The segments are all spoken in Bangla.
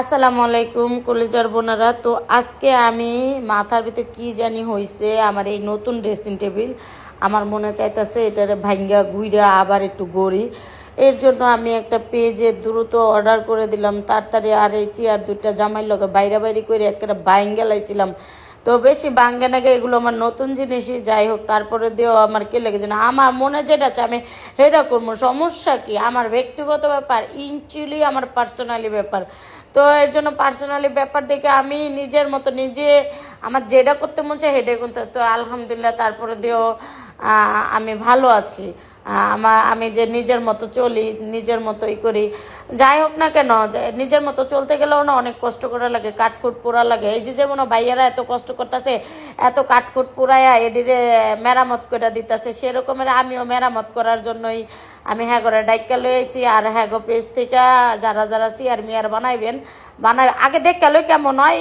আসসালামু আলাইকুম কলেজার বোনারা। তো আজকে আমি মাথার ভিতরে কি জানি হয়েছে আমার এই নতুন ড্রেসিং টেবিল আমার মনে চাইতেছে এটার ভাঙ্গা গুইরা আবার একটু গড়ি। এর জন্য আমি একটা পেজে দ্রুত অর্ডার করে দিলাম। তাড়াতাড়ি আর এই চেয়ার দুইটা জামাই লগে বাইরে বাইরে করে একটা ভাঙ্গা লাইছিলাম। তো বেশি বাঙ্গে নাগে এগুলো আমার নতুন জিনিসই, যাই হোক, তারপরে দিয়েও আমার কে লেগেছে না। আমার মনে যেটা আছে আমি সেটা করব। সমস্যা কি? আমার ব্যক্তিগত ব্যাপার, ইনচুয়ালি আমার পার্সোনালি ব্যাপার। তো এর জন্য পার্সোনালি ব্যাপার দেখে আমি নিজের মতো নিজে আমার যেটা করতে মন চায় সেটাই করতে তো আলহামদুলিল্লাহ, তারপরে দিয়েও আমি ভালো আছি। আমার আমি যে নিজের মতো চলি, নিজের মতোই করি। যাই হোক না কেন নিজের মতো চলতে গেলেও না অনেক কষ্ট করা লাগে কাঠকুট পোড়া লাগে। এই যে যেমন ভাইয়ারা এত কষ্ট করতেছে, এত কাঠকুট পোড়ায়া এডিরে মেরামত করে দিতেছে, সেরকমের আমিও মেরামত করার জন্যই আমি হ্যাঁ করে ডাইকা লই আইছি। আর হ্যাঁ গো, পেজ থেকে যারা যারা সিয়ার মিয়ার বানাইবেন, বানাই, আগে দেখ লই কেমন হয়?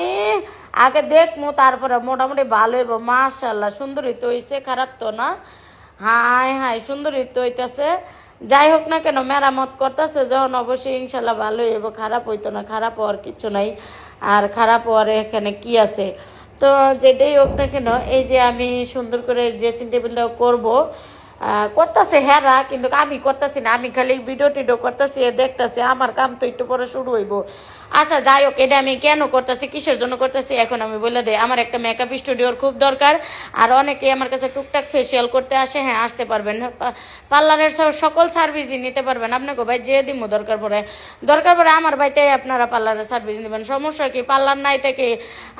আগে দেখমু, তারপরে মোটামুটি ভালো হইব। মাশাল্লাহ, সুন্দরই তো হইছে, খারাপ তো না। হাই হাই, সুন্দর তো হইতেছে। যাই হোক না কেন, মেরামত করতেছে, যখন অবশ্যই ইনশাল্লাহ ভালো হইব, খারাপ হইতো না, খারাপ হওয়ার কিছু নাই। আর খারাপ হওয়ার এখানে কি আছে? তো যেটাই হোক না কেন, এই যে আমি সুন্দর করে ড্রেসিং টেবিলটাও করব করতেছে হেরা, কিন্তু আমি করতেছি না, আমি খালি ভিডিও টিডিও করতেছি দেখতেছি আমার কাম তো একটু পরে শুরু হইব। আচ্ছা যাই হোক, এটা আমি কেন করতেছি, কিসের জন্য করতেছি, এখন আমি বলে দেই, আমার একটা মেকআপ স্টুডিওর খুব দরকার, আর অনেকে আমার কাছে টুকটাক ফেসিয়াল করতে আসে হ্যাঁ আসতে পারবেন পা- পার্লারের সকল সার্ভিসই নিতে পারবেন, আপনাকে ভাই যে দিব দরকার পড়ে। দরকার পড়ে আমার বাড়িতে আপনারা পার্লারের সার্ভিস নেবেন, সমস্যা কি, পার্লার নাই থেকে,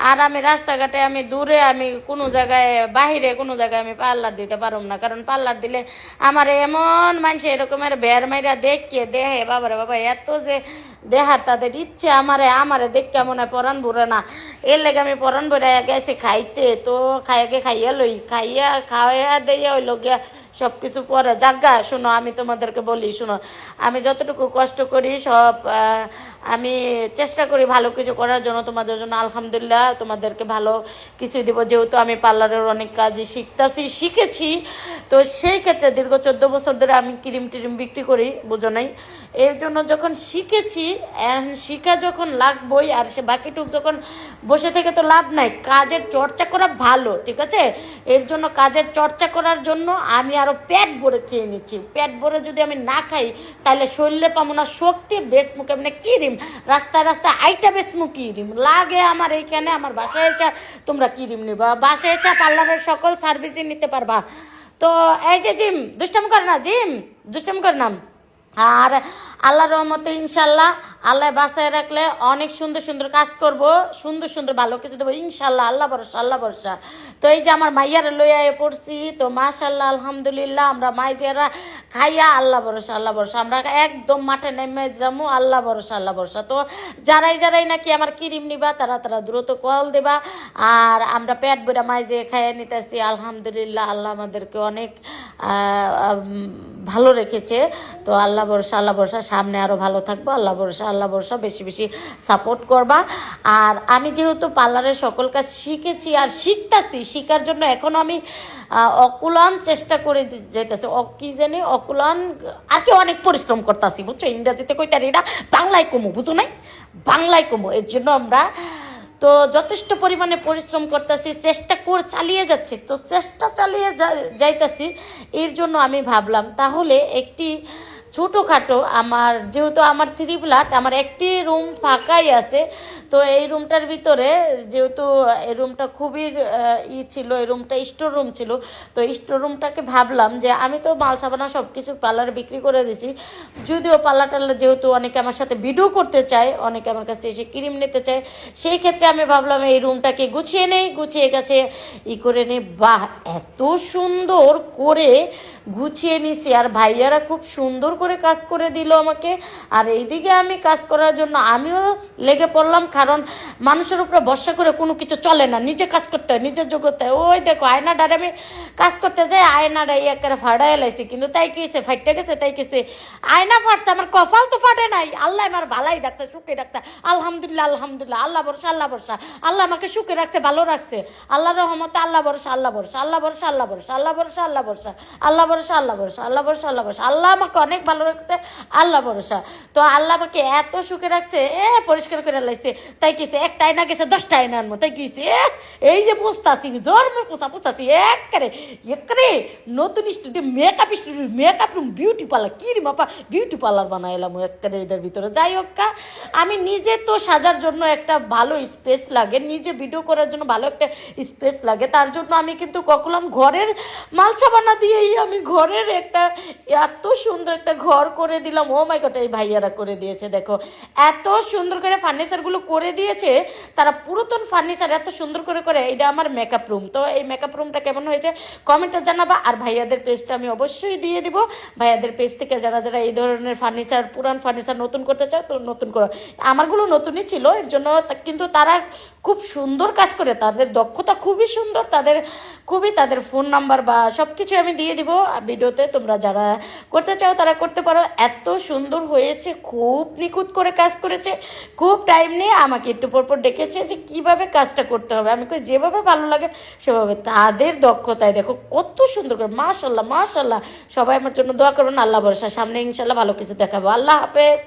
আর আমি রাস্তাঘাটে আমি দূরে, আমি কোনো জায়গায়, বাহিরে কোনো জায়গায় আমি পার্লার দিতে পারব না, কারণ পার্লার দিলে আমার এমন মানুষ এরকমের বের মাইরা দেখকে দেহে বাবারে বাবা এত যে দেহার তাদের ইচ্ছে আমারে আমারে দেখ কেমন হয় পরান ভরে না। এর লেগে আমি পরান ভরে গেছে খাইতে, তো খাইয়াকে খাইয়া লই, খাইয়া খাওয়াইয়া দিয়া ওই গিয়া সব কিছু পরে। জাগা, শোনো, আমি তোমাদেরকে বলি, শোনো, আমি যতটুকু কষ্ট করি সব আমি চেষ্টা করি ভালো কিছু করার জন্য, তোমাদের জন্য আলহামদুলিল্লাহ তোমাদেরকে ভালো কিছু দিব। যেহেতু আমি পার্লারের অনেক কাজই শিখতেছি, শিখেছি তো সেই ক্ষেত্রে দীর্ঘ চোদ্দ বছর ধরে আমি ক্রিম টিরিম বিক্রি করি, বুঝো নাই। এর জন্য যখন শিখেছি শিখা যখন লাগবই, আর সে বাকিটুক যখন বসে থেকে তো লাভ নাই, কাজের চর্চা করা ভালো, ঠিক আছে? এর জন্য কাজের চর্চা করার জন্য আমি আরও পেট ভরে খেয়ে নিচ্ছি। পেট ভরে যদি আমি না খাই, তাহলে শরীরে পাবো না শক্তি, বেশ মুখে মানে কিরিম, রাস্তায় রাস্তায় আইটা বেশ কিরিম। লাগে আমার এইখানে, আমার বাসায় এসে তোমরা কিরিম নেবা, বাসায় এসে পার্লারের সকল সার্ভিসই নিতে পারবা। তো এই যে জিম দুষ্টাম করে না জিম দুষ্টাম করে না আর আল্লাহ রহমতে ইনশাল্লাহ আল্লাহ বাসায় রাখলে অনেক সুন্দর সুন্দর কাজ করব, সুন্দর সুন্দর ভালো কিছু দেবো, ইনশাল্লাহ, আল্লাহ ভরসা আল্লাহ ভরসা। তো এই যে আমার মাইয়ার লইয়া পড়ছি, তো মাশাল্লাহ, আলহামদুলিল্লাহ, আমরা মাইজিয়ারা খাইয়া আল্লাহ ভরসা আল্লাহ ভরসা। আমরা একদম মাঠে নেমে যাব আল্লাহ ভরসা আল্লাহ ভরসা। তো যারাই যারাই নাকি আমার কিরিম নিবা, তারা তারা দ্রুত কল দেবা। আর আমরা পেট বেড়া মাইজে খাইয়ে নিতেছি, আলহামদুলিল্লাহ, আল্লাহ আমাদেরকে অনেক ভালো রেখেছে। তো আল্লাহ ভরসা আল্লাহ ভরসা, সামনে আরও ভালো থাকব। আল্লাহ ভরসা আল্লাহ ভরসা, বেশি বেশি সাপোর্ট করবা। আর আমি যেহেতু পার্লারের সকল কাজ শিখেছি আর শিখতেছি, শিখার জন্য এখনও আমি অকুলান চেষ্টা করে যেতেছি কি জানি, অকুলান, আর কি অনেক পরিশ্রম করতেছি, বুঝছ? ইংরাজিতে ইংরেজিতে কইতারি এটা বাংলায় কমু, বুঝো নাই? বাংলায় কমু। এর জন্য আমরা তো যথেষ্ট পরিমাণে পরিশ্রম করতেছি, চেষ্টা কর চালিয়ে যাচ্ছে। তো চেষ্টা চালিয়ে যাইতাছি, এর জন্য আমি ভাবলাম, তাহলে একটি ছোটোখাটো, আমার যেহেতু আমার থ্রি ফ্ল্যাট আমার একটি রুম ফাঁকাই আছে, তো এই রুমটার ভিতরে যেহেতু এই রুমটা খুবই ই ছিল, এই রুমটা স্টোর রুম ছিল, তো স্টোর রুমটাকে ভাবলাম যে আমি তো মাল সাবানা সব কিছু পার্লারে বিক্রি করে দিছি, যদিও পার্লার টার্লার যেহেতু অনেকে আমার সাথে ভিডিও করতে চায়, অনেকে আমার কাছে এসে ক্রিম নিতে চায়, সেই ক্ষেত্রে আমি ভাবলাম এই রুমটাকে গুছিয়ে নেই, গুছিয়ে গেছে, ই করে নেই, বাহ, এত সুন্দর করে গুছিয়ে নিছি, আর ভাইয়ারা খুব সুন্দর করে কাজ করে দিল আমাকে। আর এইদিকে আমি কাজ করার জন্য আমিও লেগে পড়লাম, কারণ মানুষের উপরে ভরসা করে কোনো কিছু চলে না নিজে কাজ করতে হয় নিজের যোগ্যতা হয়। ওই দেখো আয়নাটারে আমি কাজ করতে যাই আয়নাটা এই একেবারে ফাড়াই লাইছি কিন্তু তাই কিছে ফাইটে গেছে তাই কিছে আয়না ফাটছে আমার কপাল তো ফাটে নাই আল্লাহ আমার ভালাই ডাক্তার সুখে ডাক্তার আলহামদুলিল্লাহ আলহামদুলিল্লাহ আল্লাহ ভরসা আল্লাহ ভরসা আল্লাহ আমাকে সুখে রাখছে ভালো রাখছে আল্লাহ রহমতে আল্লাহ ভরসা আল্লাহ ভরসা আল্লাহ ভরসা আল্লাহ ভরসা আল্লাহ ভরসা আল্লাহ ভরসা আল্লাহ ভরসা আল্লাহ ভরসা আল্লাহ ভরসা আল্লাহ ভরসা আল্লাহ আমাকে অনেক ভালো রাখছে আল্লাহ ভরসা তো আল্লাহ আমাকে এত সুখে রাখছে এ পরিষ্কার করে লাইছে তাই কিছে একটা আয়না গেছে দশটা আয়না মতো কিছে এই যে পোস্তাছি জন্মের পোষা পোস্তাছি একবারে একবারে নতুন studio makeup studio makeup room beauty parlour কি বাপা বিউটি পার্লার বানাইলাম একবারে এটার ভিতরে। যাই হোক কা, আমি নিজে তো সাজার জন্য একটা ভালো স্পেস লাগে নিজে ভিডিও করার জন্য ভালো একটা স্পেস লাগে তার জন্য আমি কিন্তু কখলাম ঘরের মালসাবানা দিয়েই আমি ঘরের একটা এত সুন্দর একটা ঘর করে দিলাম। ও মাই গড এই ভাইয়ারা করে দিয়েছে দেখো। এত সুন্দর করে ফার্নিচারগুলো করে দিয়েছে তারা পুরাতন ফার্নিচার এত সুন্দর করে করে, এটা আমার মেকআপ রুম তো এই মেকআপ রুমটা কেমন হয়েছে কমেন্টে জানাবা, আর ভাইয়াদের পেজটা আমি অবশ্যই দিয়ে দিব। ভাইয়াদের পেজ থেকে যারা যারা এই ধরনের ফার্নিচার পুরান ফার্নিচার নতুন করতে চায় তো নতুন করো। আমারগুলো নতুনই ছিল, এর জন্য কিন্তু তারা খুব সুন্দর কাজ করে। তাদের দক্ষতা খুবই সুন্দর, তাদের খুবই তাদের ফোন নাম্বার বা সব কিছু আমি দিয়ে দিব ভিডিওতে। তোমরা যারা করতে চাও, তারা করতে পারো। এত সুন্দর হয়েছে, খুব নিখুঁত করে কাজ করেছে, খুব টাইম নিয়ে আমাকে একটু পর পর ডেকেছে যে কীভাবে কাজটা করতে হবে। আমি কই, যেভাবে ভালো লাগে সেভাবে। তাদের দক্ষতায় দেখো, কত সুন্দর করে মাশাল্লাহ মাশাল্লাহ সবাই আমার জন্য দোয়া করবেন, আল্লাহ ভরসা সামনে ইনশাল্লাহ ভালো কিছু দেখাবো। আল্লাহ হাফেজ।